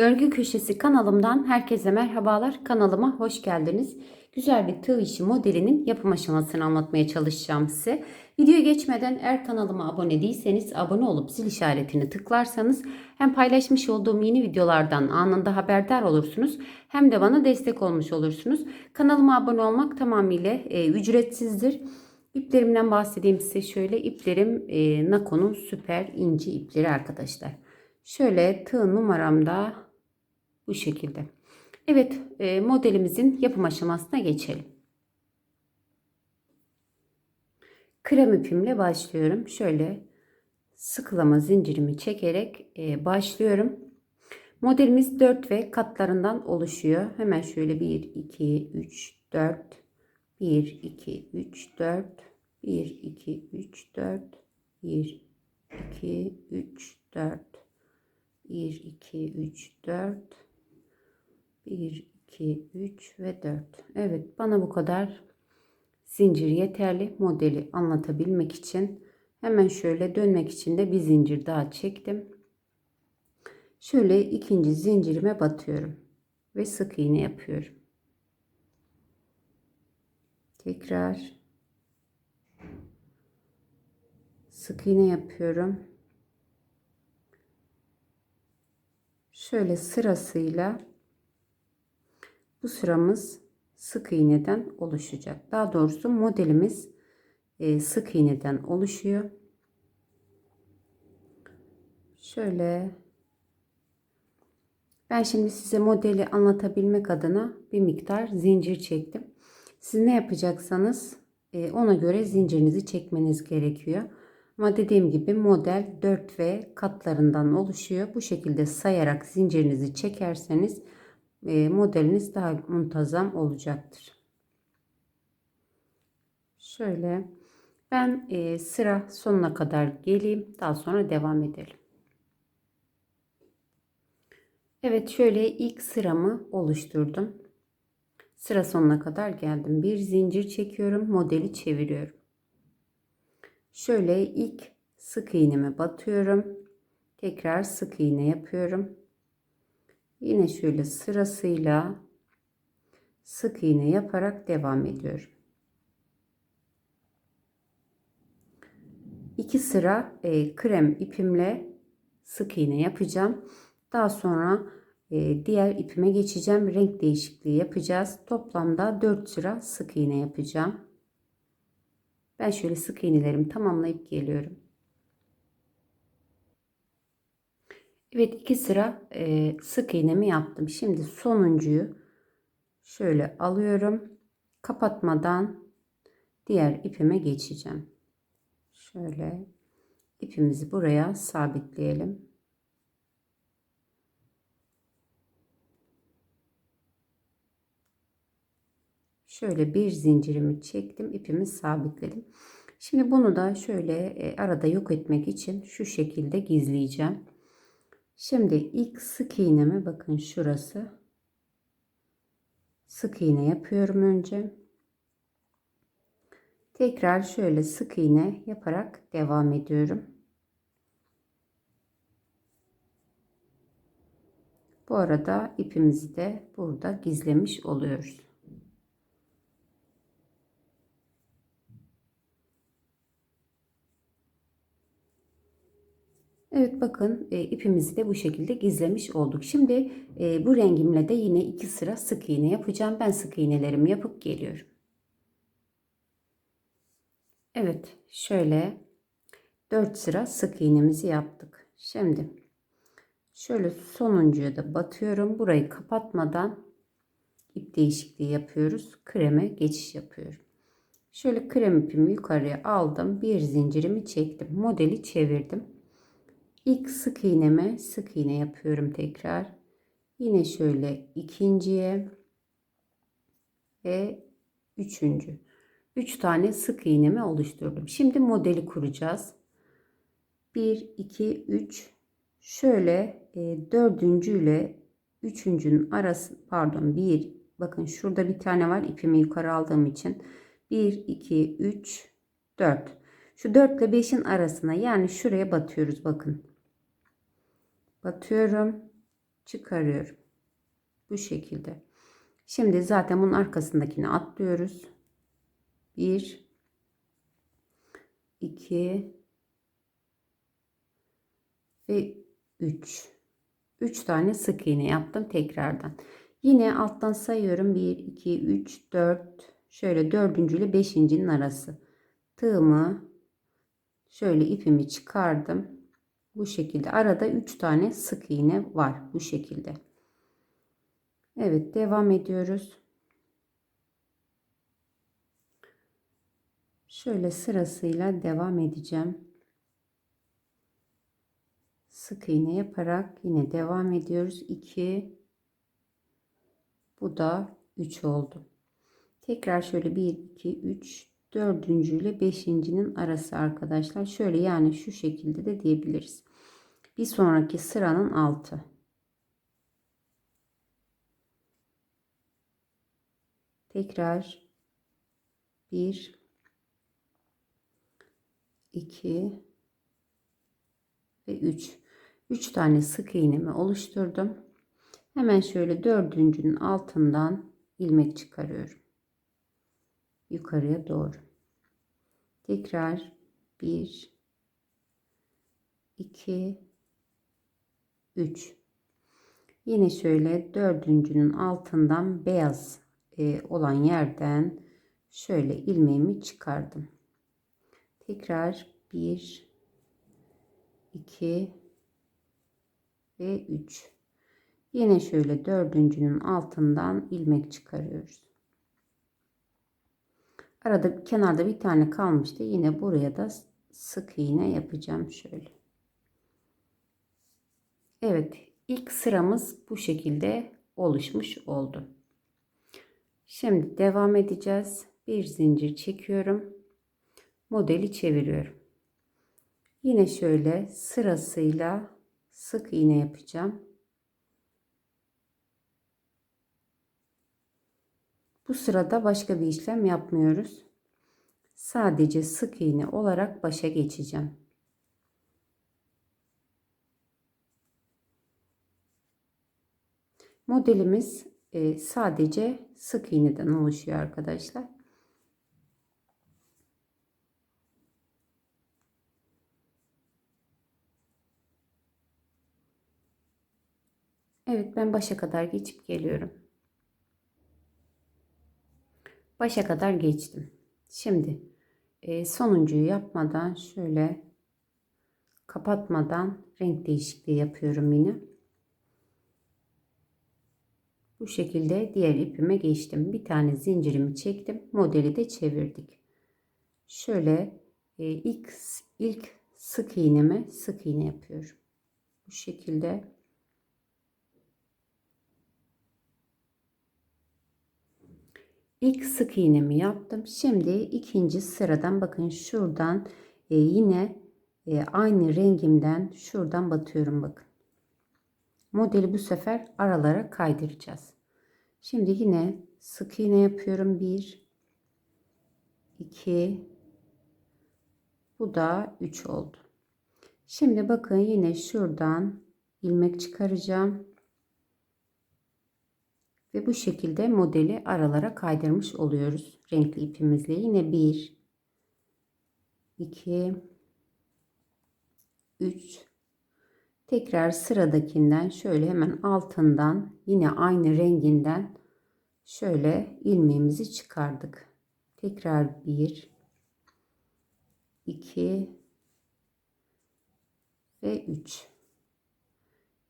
Örgü Köşesi kanalımdan herkese merhabalar. Kanalıma hoş geldiniz. Güzel bir tığ işi modelinin yapım aşamasını anlatmaya çalışacağım size. Videoya geçmeden eğer kanalıma abone değilseniz abone olup zil işaretini tıklarsanız hem paylaşmış olduğum yeni videolardan anında haberdar olursunuz hem de bana destek olmuş olursunuz. Kanalıma abone olmak tamamıyla e, ücretsizdir. İplerimden bahsedeyim size şöyle iplerim e, Nako'nun süper inci ipleri arkadaşlar. Şöyle tığ numaramda bu şekilde. Evet e, modelimizin yapım aşamasına geçelim. Krem ipimle başlıyorum. Şöyle sıkılama zincirimi çekerek e, başlıyorum. Modelimiz 4 ve katlarından oluşuyor. Hemen şöyle 1, 2, 3, 4, 1, 2, 3, 4, 1, 2, 3, 4, 1, 2, 3, 4, 1, 2, 3, 4, 1, 2, 3 ve 4. Evet bana bu kadar zincir yeterli modeli anlatabilmek için. Hemen şöyle dönmek için de bir zincir daha çektim. Şöyle ikinci zincirime batıyorum ve sık iğne yapıyorum. Tekrar sık iğne yapıyorum. Şöyle sırasıyla bu sıramız sık iğneden oluşacak. Daha doğrusu modelimiz e, sık iğneden oluşuyor. Şöyle ben şimdi size modeli anlatabilmek adına bir miktar zincir çektim. Siz ne yapacaksanız e, ona göre zincirinizi çekmeniz gerekiyor. Ama dediğim gibi model 4 ve katlarından oluşuyor. Bu şekilde sayarak zincirinizi çekerseniz modeliniz daha muntazam olacaktır. Şöyle ben e, sıra sonuna kadar geleyim. Daha sonra devam edelim. Evet şöyle ilk sıramı oluşturdum. Sıra sonuna kadar geldim. Bir zincir çekiyorum. Modeli çeviriyorum. Şöyle ilk sık iğneme batıyorum. Tekrar sık iğne yapıyorum. Yine şöyle sırasıyla sık iğne yaparak devam ediyorum. İki sıra e, krem ipimle sık iğne yapacağım. Daha sonra e, diğer ipime geçeceğim. Renk değişikliği yapacağız. Toplamda 4 sıra sık iğne yapacağım. Ben şöyle sık iğnelerimi tamamlayıp geliyorum. Evet iki sıra e, sık iğnemi yaptım. Şimdi sonuncuyu şöyle alıyorum. Kapatmadan diğer ipime geçeceğim. Şöyle ipimizi buraya sabitleyelim. Şöyle bir zincirimi çektim. ipimi sabitledim. Şimdi bunu da şöyle e, arada yok etmek için şu şekilde gizleyeceğim. Şimdi ilk sık iğneme bakın şurası. Sık iğne yapıyorum önce. Tekrar şöyle sık iğne yaparak devam ediyorum. Bu arada ipimizi de burada gizlemiş oluyoruz. Evet bakın e, ipimizi de bu şekilde gizlemiş olduk. Şimdi e, bu rengimle de yine iki sıra sık iğne yapacağım. Ben sık iğnelerimi yapıp geliyorum. Evet şöyle 4 sıra sık iğnemizi yaptık. Şimdi şöyle sonuncuya da batıyorum. Burayı kapatmadan ip değişikliği yapıyoruz. Kreme geçiş yapıyorum. Şöyle krem ipimi yukarıya aldım. Bir zincirimi çektim. Modeli çevirdim. İlk sık iğneme sık iğne yapıyorum tekrar. Yine şöyle ikinciye ve üçüncü. Üç tane sık iğnemi oluşturdum. Şimdi modeli kuracağız. 1, 2, 3. Şöyle e, dördüncü ile üçüncünün arası pardon bir bakın şurada bir tane var ipimi yukarı aldığım için 1 2 3 4 şu 4 ile 5'in arasına yani şuraya batıyoruz bakın batıyorum çıkarıyorum. Bu şekilde. Şimdi zaten bunun arkasındakini atlıyoruz. 1 2 ve 3 3 tane sık iğne yaptım tekrardan. Yine alttan sayıyorum. 1 2 3 4 şöyle dördüncü ile beşincinin arası. Tığımı şöyle ipimi çıkardım. Bu şekilde arada 3 tane sık iğne var bu şekilde. Evet devam ediyoruz. Şöyle sırasıyla devam edeceğim. Sık iğne yaparak yine devam ediyoruz. 2 bu da 3 oldu. Tekrar şöyle 1 2 3 dördüncü ile beşincinin arası arkadaşlar. Şöyle yani şu şekilde de diyebiliriz. Bir sonraki sıranın altı. Tekrar 1 2 ve 3 3 tane sık iğnemi oluşturdum. Hemen şöyle dördüncünün altından ilmek çıkarıyorum. Yukarıya doğru. Tekrar 1 2 3 Yine şöyle dördüncünün altından beyaz e, olan yerden şöyle ilmeğimi çıkardım. Tekrar 1 2 ve 3 yine şöyle dördüncünün altından ilmek çıkarıyoruz. Arada kenarda bir tane kalmıştı. Yine buraya da sık iğne yapacağım şöyle Evet ilk sıramız bu şekilde oluşmuş oldu şimdi devam edeceğiz bir zincir çekiyorum modeli çeviriyorum Yine şöyle sırasıyla sık iğne yapacağım. Bu sırada başka bir işlem yapmıyoruz. Sadece sık iğne olarak başa geçeceğim. Modelimiz e, sadece sık iğneden oluşuyor arkadaşlar. Evet ben başa kadar geçip geliyorum. Başa kadar geçtim. Şimdi e, sonuncuyu yapmadan şöyle kapatmadan renk değişikliği yapıyorum yine. Bu şekilde diğer ipime geçtim. Bir tane zincirimi çektim. Modeli de çevirdik. Şöyle e, ilk ilk sık iğneme sık iğne yapıyorum. Bu şekilde İlk sık iğnemi yaptım. Şimdi ikinci sıradan bakın şuradan e, yine e, aynı rengimden şuradan batıyorum bakın. Modeli bu sefer aralara kaydıracağız. Şimdi yine sık iğne yapıyorum. 1 2 bu da 3 oldu. Şimdi bakın yine şuradan ilmek çıkaracağım. Ve bu şekilde modeli aralara kaydırmış oluyoruz. Renkli ipimizle yine 1 2 3 tekrar sıradakinden şöyle hemen altından yine aynı renginden şöyle ilmeğimizi çıkardık. Tekrar 1 2 ve 3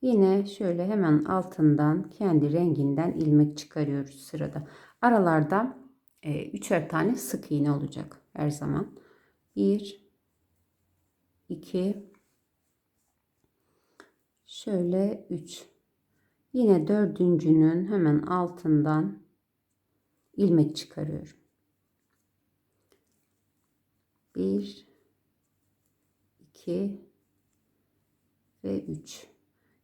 Yine şöyle hemen altından kendi renginden ilmek çıkarıyoruz sırada. Aralarda e, üçer tane sık iğne olacak her zaman. 1 2 şöyle 3 yine dördüncünün hemen altından ilmek çıkarıyorum. 1 2 ve 3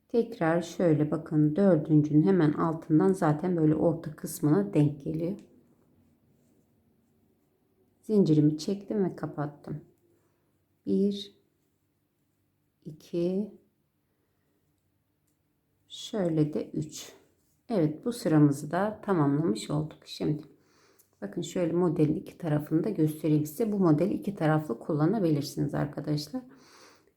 Tekrar şöyle bakın dördüncünün hemen altından zaten böyle orta kısmına denk geliyor. Zincirimi çektim ve kapattım. 1 2 Şöyle de 3. Evet bu sıramızı da tamamlamış olduk. Şimdi bakın şöyle modelin iki tarafını da göstereyim size. Bu modeli iki taraflı kullanabilirsiniz arkadaşlar.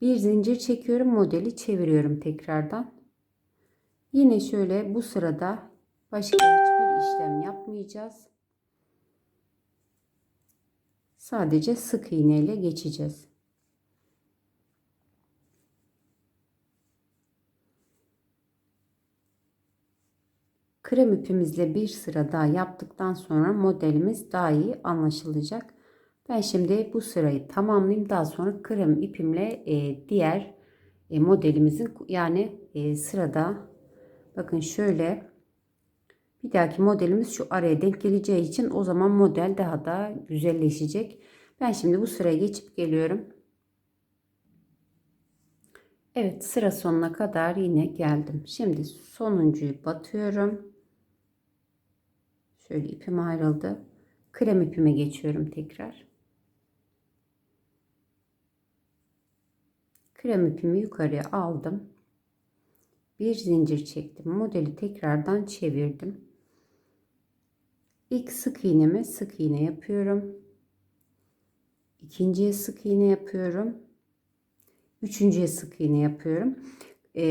Bir zincir çekiyorum modeli çeviriyorum tekrardan. Yine şöyle bu sırada başka hiçbir işlem yapmayacağız. Sadece sık iğne ile geçeceğiz. Krem ipimizle bir sıra daha yaptıktan sonra modelimiz daha iyi anlaşılacak. Ben şimdi bu sırayı tamamlayayım. Daha sonra krem ipimle e, diğer e, modelimizin yani e, sırada bakın şöyle bir dahaki modelimiz şu araya denk geleceği için o zaman model daha da güzelleşecek. Ben şimdi bu sıraya geçip geliyorum. Evet sıra sonuna kadar yine geldim. Şimdi sonuncuyu batıyorum. Şöyle ipim ayrıldı. Krem ipime geçiyorum tekrar. Krem ipimi yukarıya aldım. Bir zincir çektim. Modeli tekrardan çevirdim. İlk sık iğneme sık iğne yapıyorum. İkinciye sık iğne yapıyorum. Üçüncüye sık iğne yapıyorum. E,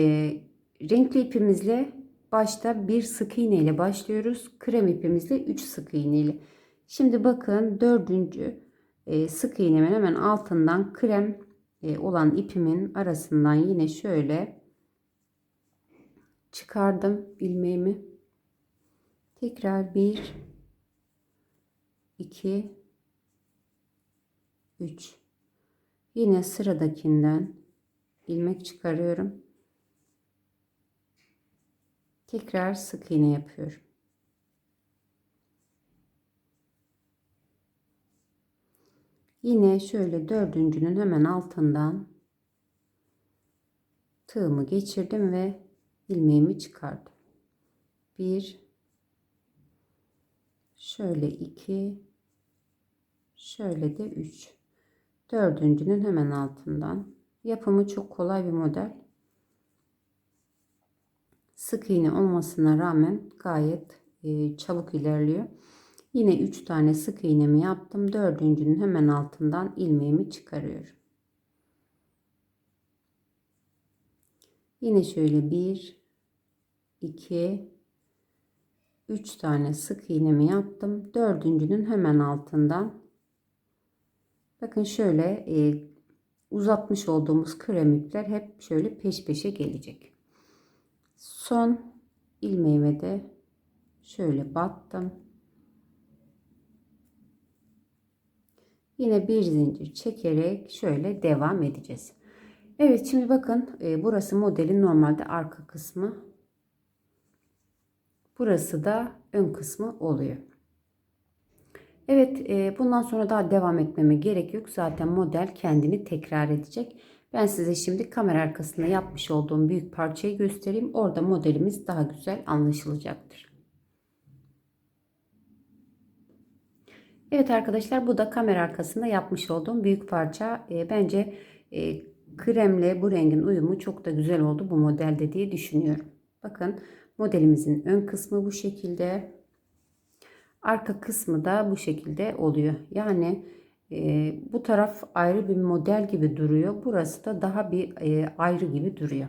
renkli ipimizle başta bir sık iğne ile başlıyoruz. Krem ipimizle 3 sık iğne ile. Şimdi bakın dördüncü e, sık iğnemin hemen altından krem e, olan ipimin arasından yine şöyle çıkardım ilmeğimi. Tekrar bir 2 3 yine sıradakinden ilmek çıkarıyorum tekrar sık iğne yapıyorum yine şöyle dördüncünün hemen altından tığımı geçirdim ve ilmeğimi çıkardım bir şöyle iki Şöyle de 3. Dördüncünün hemen altından. Yapımı çok kolay bir model. Sık iğne olmasına rağmen gayet e, çabuk ilerliyor. Yine 3 tane sık iğnemi yaptım. Dördüncünün hemen altından ilmeğimi çıkarıyorum. Yine şöyle 1 2 3 tane sık iğnemi yaptım. Dördüncünün hemen altından Bakın şöyle e, uzatmış olduğumuz krem ipler hep şöyle peş peşe gelecek. Son ilmeğime de şöyle battım. Yine bir zincir çekerek şöyle devam edeceğiz. Evet şimdi bakın e, burası modelin normalde arka kısmı. Burası da ön kısmı oluyor. Evet e, bundan sonra daha devam etmeme gerek yok. Zaten model kendini tekrar edecek. Ben size şimdi kamera arkasında yapmış olduğum büyük parçayı göstereyim. Orada modelimiz daha güzel anlaşılacaktır. Evet arkadaşlar bu da kamera arkasında yapmış olduğum büyük parça. E, bence e, kremle bu rengin uyumu çok da güzel oldu bu modelde diye düşünüyorum. Bakın modelimizin ön kısmı bu şekilde. Arka kısmı da bu şekilde oluyor. Yani e, bu taraf ayrı bir model gibi duruyor. Burası da daha bir e, ayrı gibi duruyor.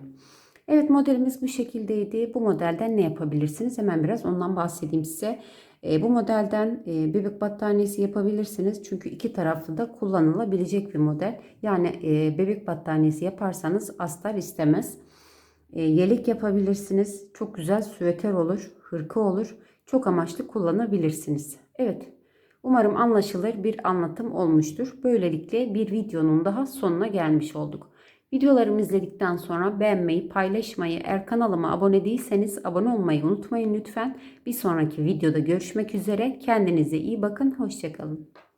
Evet modelimiz bu şekildeydi. Bu modelden ne yapabilirsiniz? Hemen biraz ondan bahsedeyim size. E, bu modelden e, bebek battaniyesi yapabilirsiniz. Çünkü iki taraflı da kullanılabilecek bir model. Yani e, bebek battaniyesi yaparsanız astar istemez. E, yelek yapabilirsiniz. Çok güzel süveter olur, hırka olur çok amaçlı kullanabilirsiniz. Evet. Umarım anlaşılır bir anlatım olmuştur. Böylelikle bir videonun daha sonuna gelmiş olduk. Videolarımı izledikten sonra beğenmeyi, paylaşmayı, eğer kanalıma abone değilseniz abone olmayı unutmayın lütfen. Bir sonraki videoda görüşmek üzere. Kendinize iyi bakın. Hoşçakalın.